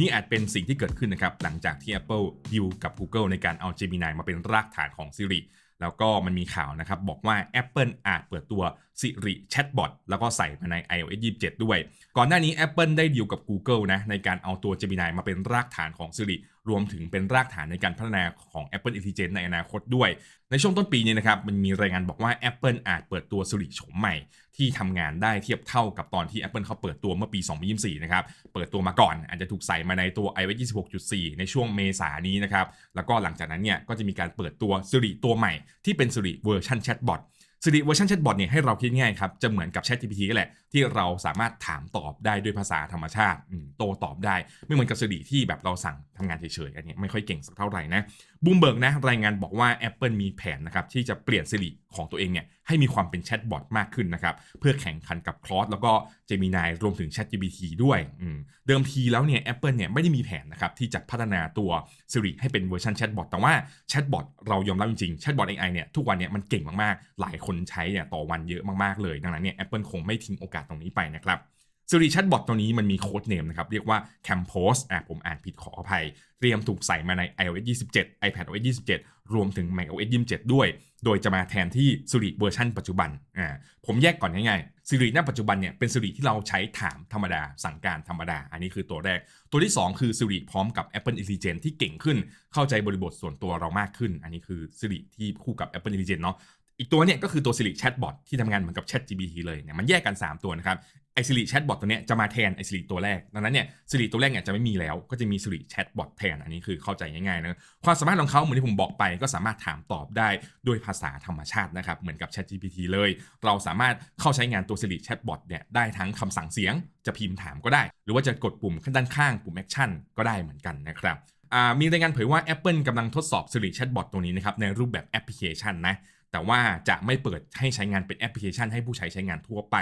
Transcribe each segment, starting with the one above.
นี่อาจเป็นสิ่งที่เกิดขึ้นนะครับหลังจากที่ Apple ดิวกับ Google ในการเอา Gemini มาเป็นรากฐานของ Siri แล้วก็มันมีข่าวนะครับ บอกว่า Apple อาจเปิดตัว Siri Chatbot แล้วก็ใส่มาใน iOS 27 ด้วย ก่อนหน้านี้ Apple ได้ดีลกับ Google นะในการเอาตัว Gemini มาเป็นรากฐานของ Siri รวมถึงเป็นรากฐานในการพัฒนาของ Apple Intelligence ในอนาคตด้วย ในช่วงต้นปีนี้นะครับ มันมีรายงานบอกว่า Apple อาจเปิดตัว Siri โฉมใหม่ ที่ทำงานได้เทียบเท่ากับตอนที่ Apple เขาเปิดตัวเมื่อปี 2024 นะครับ เปิดตัวมาก่อน อาจจะถูกใส่มาในตัว iOS 26.4 ในช่วงเมษายนนี้นะครับ แล้วก็หลังจากนั้นเนี่ยก็จะมีการเปิดตัว Siri ตัวใหม่ที่เป็นสิริเวอร์ชันแชทบอทสิริเวอร์ชันแชทบอทเนี่ยให้เราคิดง่ายครับจะเหมือนกับ Chat GPT ก็แหละ ที่เราสามารถถามตอบได้ด้วยภาษาธรรมชาติโตตอบได้ ไม่เหมือนกับ Siri ที่แบบเราสั่งทำงานเฉยๆอันนี้ไม่ค่อยเก่งสักเท่าไหร่นะบูมเบิร์กนะรายงานบอกว่า Apple มีแผนนะครับที่จะเปลี่ยน Siri ของตัวเองเนี่ยให้มีความเป็นแชทบอทมากขึ้นนะครับเพื่อแข่งขันกับ Claude แล้วก็ Gemini รวมถึง ChatGPT ด้วยเดิมทีแล้วเนี่ย Apple เนี่ยไม่ได้มีแผนนะครับที่จะพัฒนาตัว Siri ให้เป็นเวอร์ชันแชทบอทแต่ว่าแชทบอทเรายอมรับจริงๆแชทบอท AI เนี่ยทุกวันเนี่ยมันเก่งมากๆ หลายคนใช้เนี่ยต่อวันเยอะมากๆเลย ดังนั้นเนี่ย Apple คงไม่ทิ้งโอกาสตรงนี้ไปนะครับ Siri Chatbot ตัวนี้มันมีโค้ดเนมนะครับ เรียกว่า Campos อะผมอ่านผิดขออภัย เตรียมถูกใส่มาใน iOS 27 iPadOS 27 รวมถึง macOS 27 ด้วย โดยจะมาแทนที่ Siri เวอร์ชันปัจจุบันอ่าผมแยกก่อนง่ายๆ Siri ณปัจจุบันเนี่ยเป็น Siri ที่เราใช้ถามธรรมดา สั่งการธรรมดา อันนี้คือตัวแรก ตัวที่ 2 คือ Siri พร้อมกับ Apple Intelligence ที่เก่งขึ้น เข้าใจบริบทส่วนตัวเรามากขึ้น อันนี้คือ Siri ที่คู่กับ Apple Intelligence เนาะ อีกตัวเนี่ยก็คือตัว Siri Chatbot ที่ทำงานเหมือนกับ Chat GPT เลยเนี่ยมันแยกกัน 3 ตัวนะครับไอ Siri Chatbot ตัวเนี้ยจะมาแทนไอ Siri ตัวแรกดังนั้นเนี่ย Siri ตัวแรกเนี่ยจะไม่มีแล้วก็จะมี Siri Chatbot แทนอันนี้คือเข้าใจง่ายๆนะความสามารถของเขาเหมือนที่ผมบอกไป ก็สามารถถามตอบได้ด้วยภาษาธรรมชาตินะครับเหมือนกับ Chat GPT เลย เราสามารถเข้าใช้งานตัว Siri Chatbot เนี่ยได้ทั้งคำสั่งเสียงจะพิมพ์ถามก็ได้ หรือว่าจะกดปุ่มข้างด้านข้างปุ่ม Action ก็ได้เหมือนกันนะครับ มีรายงานเผยว่า Apple กำลังทดสอบ Siri Chatbot ตรงนี้นะครับในรูปแบบแอปพลิเคชันนะ แต่ว่าจะไม่เปิดให้ใช้งานเป็นแอปพลิเคชัน ให้ผู้ใช้ใช้งานทั่วไป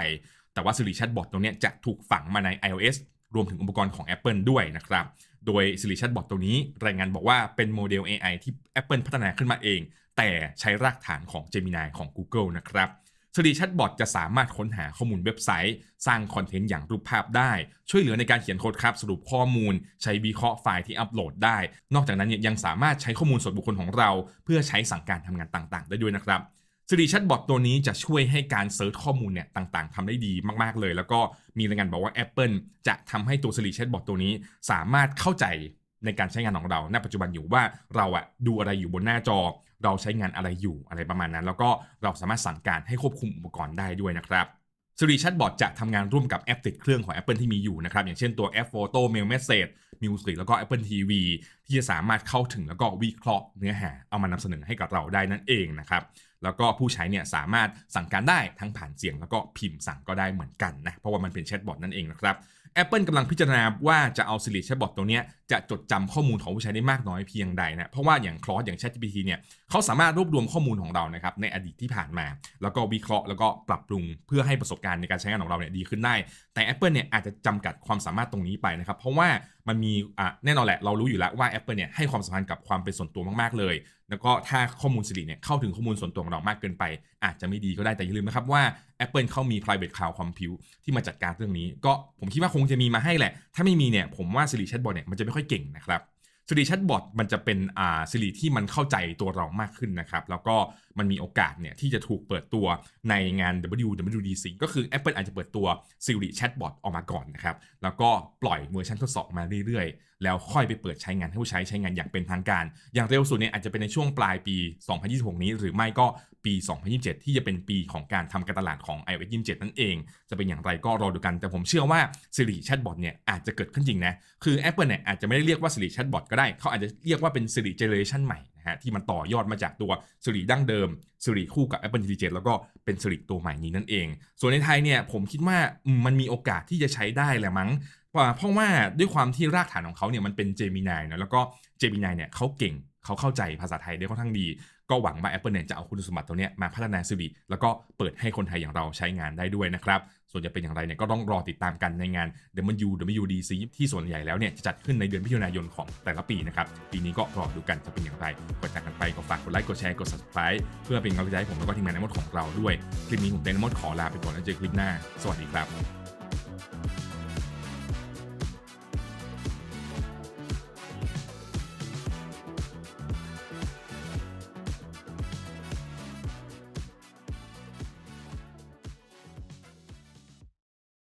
แต่ว่า Siri Chatbot ตรงเนี้จะถูกฝังมาใน iOS รวมถึงอุปกรณ์ของ Apple ด้วยนะครับ โดย Siri Chatbot ตัวนี้รายงานบอกว่าเป็นโมเดล AI ที่ Apple พัฒนาขึ้นมาเอง แต่ใช้รากฐานของ Gemini ของ Google นะครับ Siri Chatbot จะสามารถค้นหาข้อมูลเว็บไซต์ สร้างคอนเทนต์อย่างรูปภาพได้ ช่วยเหลือในการเขียนโค้ดครับสรุปข้อมูล ใช้วิเคราะห์ไฟล์ที่อัปโหลดได้ นอกจากนั้นเนี่ยยังสามารถใช้ข้อมูลส่วนบุคคลของเรา เพื่อใช้สั่งการทำงานต่างๆ ได้ด้วยนะครับ Siri Chatbot ตัวนี้จะช่วยให้การเซิร์ชข้อมูลเนี่ยต่างๆทำได้ดีมากๆเลย แล้วก็มีรายงานบอกว่า Apple จะทำให้ตัว Siri Chatbot ตัวนี้ สามารถเข้าใจในการใช้งานของเรา ณ ปัจจุบันอยู่ว่าเราอะดูอะไรอยู่บนหน้าจอ เราใช้งานอะไรอยู่อะไรประมาณนั้น แล้วก็เราสามารถสั่งการให้ควบคุมอุปกรณ์ได้ด้วยนะครับ Siri Chatbot จะทำงานร่วมกับแอปติดเครื่องของ Apple ที่มีอยู่นะครับ อย่างเช่นตัวแอป Photo Mail Message Music แล้วก็ Apple TV ที่จะสามารถเข้าถึงแล้วก็วิเคราะห์เนื้อหาเอามานำเสนอให้กับเราได้นั่นเองนะครับแล้วก็ผู้ใช้เนี่ยสามารถสั่งการได้ทั้งผ่านเสียงแล้วก็พิมพ์สั่งก็ได้เหมือนกันนะเพราะว่ามันเป็นแชทบอทนั่นเองนะครับ Apple กำลังพิจารณาว่าจะเอา Siri Chatbot ตัวเนี้ยจะจดจำข้อมูลของผู้ใช้ได้มากน้อยเพียงใดนะเพราะว่าอย่าง Claude อย่าง ChatGPT เนี่ยเขาสามารถรวบรวมข้อมูลของเรานะครับในอดีตที่ผ่านมา แล้วก็วิเคราะห์แล้วก็ปรับปรุงเพื่อให้ประสบการณ์ในการใช้งานของเราเนี่ยดีขึ้นได้ แต่ Apple เนี่ยอาจจะจำกัดความสามารถตรงนี้ไปนะครับเพราะว่ามันมีอะแน่นอนแหละเรารู้อยู่แล้วว่า Apple เนี่ยให้ความสำคัญกับความเป็นส่วนตัวมากๆเลย แล้วก็ถ้าข้อมูลสิริเนี่ยเข้าถึงข้อมูลส่วนตัวของเรามากเกินไป อาจจะไม่ดีก็ได้แต่อย่าลืมนะครับว่า Apple เขามี private cloud compute ที่มาจัดการเรื่องนี้ ก็ผมคิดว่าคงจะมีมาให้แหละ ถ้าไม่มีเนี่ยผมว่าสิริแชทบอทเนี่ยมันจะไม่ค่อยเก่งนะครับสิริแชทบอทมันจะเป็นอ่าสิริที่มันเข้าใจตัวเรามากขึ้นนะครับแล้วก็ มันมีโอกาสเนี่ยที่จะถูกเปิดตัวในงาน WWDC ก็คือ Apple อาจจะเปิดตัว Siri Chatbot ออกมาก่อนนะครับ แล้วก็ปล่อยเวอร์ชันทดสอบมาเรื่อยๆ แล้วค่อยไปเปิดใช้งานให้ผู้ใช้ใช้งานอย่างเป็นทางการ อย่างเร็วสุดเนี่ยอาจจะเป็นในช่วงปลายปี 2026 นี้ หรือไม่ก็ปี 2027 ที่จะเป็นปีของการทำการตลาดของ iOS 27 นั่นเอง จะเป็นอย่างไรก็รอดูกัน แต่ผมเชื่อว่า Siri Chatbot เนี่ยอาจจะเกิดขึ้นจริงนะ คือ Apple เนี่ยอาจจะไม่ได้เรียกว่า Siri Chatbot ก็ได้ เขาอาจจะเรียกว่าเป็น Siri Generation ใหม่ นะฮะที่มันต่อยอดมาจากตัวสิริดั้งเดิมสิริคู่กับ Apple Intelligence แล้วก็เป็นสิริตัวใหม่นี้นั่นเอง ส่วนในไทยเนี่ยผมคิดว่ามมันมีโอกาสที่จะใช้ได้แหละมั้งเพราะว่าด้วยความที่รากฐานของเขาเนี่ยมันเป็น Gemini นะแล้วก็ Gemini เนี่ยเขาเก่งเขาเข้าใจภาษาไทยได้ค่อนข้างดี ก็หวังว่า Apple เนี่ยจะเอาคุณสมบัติตัวเนี้ยมาพัฒนา Siri แล้วก็เปิดให้คนไทยอย่างเราใช้งานได้ด้วยนะครับ ส่วนจะเป็นอย่างไรเนี่ยก็ต้องรอติดตามกันในงาน WWDC ที่ส่วนใหญ่แล้วเนี่ยจะจัดขึ้นในเดือนมิถุนายนของแต่ละปีนะครับ ปีนี้ก็รอดูกันจะเป็นอย่างไรก่อนจากกันไปก็ฝากกดไลค์กดแชร์กด subscribe เพื่อเป็นกำลังใจให้ผมแล้วก็ทีมงานในมดของเราด้วย คลิปนี้ผมเดนมดขอลาไปก่อนแล้วเจอคลิปหน้า สวัสดีครับ